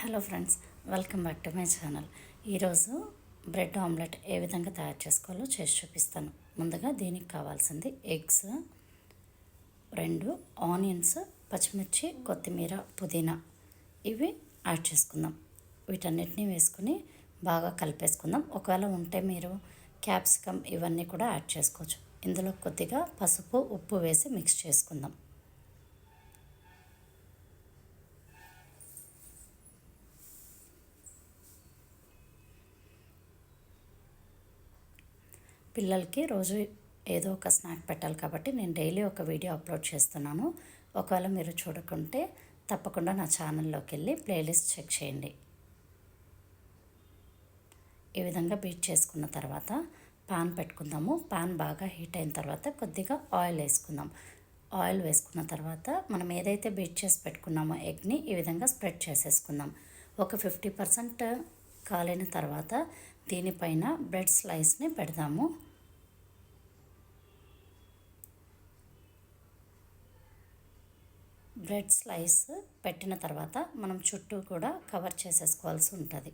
Hello friends welcome back to my channel. ఈరోజు bread omelette ఏ విధంగా తయారు చేసుకోవాలో చేసి చూపిస్తాను. ముందుగా దీనికి కావాల్సింది ఎగ్స్ రెండు ఆనియన్స్ పచ్చిమిర్చి కొత్తిమీర పుదీనా. ఇవి యాడ్ చేసుకుందాం. వీటన్నిటిని వేసుకుని బాగా కలిపేసుకుందాం. ఒకవేళ ఉంటే మీరు క్యాప్సికమ్ ఇవన్నీ కూడా యాడ్ చేసుకోవచ్చు. ఇందులో కొద్దిగా పసుపు ఉప్పు వేసి మిక్స్ చేసుకుందాం. పిల్లలకి రోజు ఏదో ఒక స్నాక్ పెట్టాలి కాబట్టి నేను డైలీ ఒక వీడియో అప్లోడ్ చేస్తున్నాను. ఒకవేళ మీరు చూడకుంటే తప్పకుండా నా ఛానల్లోకి వెళ్ళి ప్లేలిస్ట్ చెక్ చేయండి. ఈ విధంగా బీట్ చేసుకున్న తర్వాత పాన్ పెట్టుకుందాము. పాన్ బాగా హీట్ అయిన తర్వాత కొద్దిగా ఆయిల్ వేసుకుందాం. ఆయిల్ వేసుకున్న తర్వాత మనం ఏదైతే బీట్ చేసి పెట్టుకున్నామో ఎగ్ని ఈ విధంగా స్ప్రెడ్ చేసేసుకుందాం. ఒక ఫిఫ్టీ పర్సెంట్ కాలిన తర్వాత దీనిపైన బ్రెడ్ స్లైస్ని పెడదాము. బ్రెడ్ స్లైస్ పెట్టిన తర్వాత మనం చుట్టూ కూడా కవర్ చేసేసుకోవాల్సి ఉంటుంది.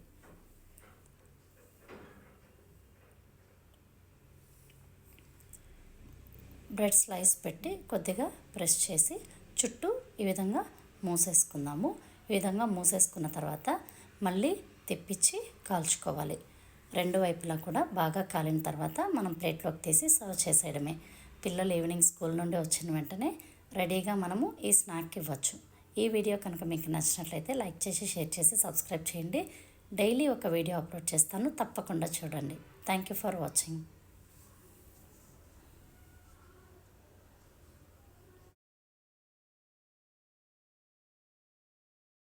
బ్రెడ్ స్లైస్ పెట్టి కొద్దిగా ప్రెస్ చేసి చుట్టూ ఈ విధంగా మూసేసుకుందాము. ఈ విధంగా మూసేసుకున్న తర్వాత మళ్ళీ తెప్పించి కాల్చుకోవాలి. రెండు వైపులా కూడా బాగా కాలిన తర్వాత మనం ప్లేట్లోకి తీసి సర్వ్ చేసేయడమే. పిల్లలు ఈవినింగ్ స్కూల్ నుండి వచ్చిన వెంటనే రెడీగా మనము ఈ స్నాక్ ఇవ్వచ్చు. ఈ వీడియో కనుక మీకు నచ్చినట్లయితే లైక్ చేసి షేర్ చేసి సబ్స్క్రైబ్ చేయండి. డైలీ ఒక వీడియో అప్లోడ్ చేస్తాను. తప్పకుండా చూడండి. Thank you for watching.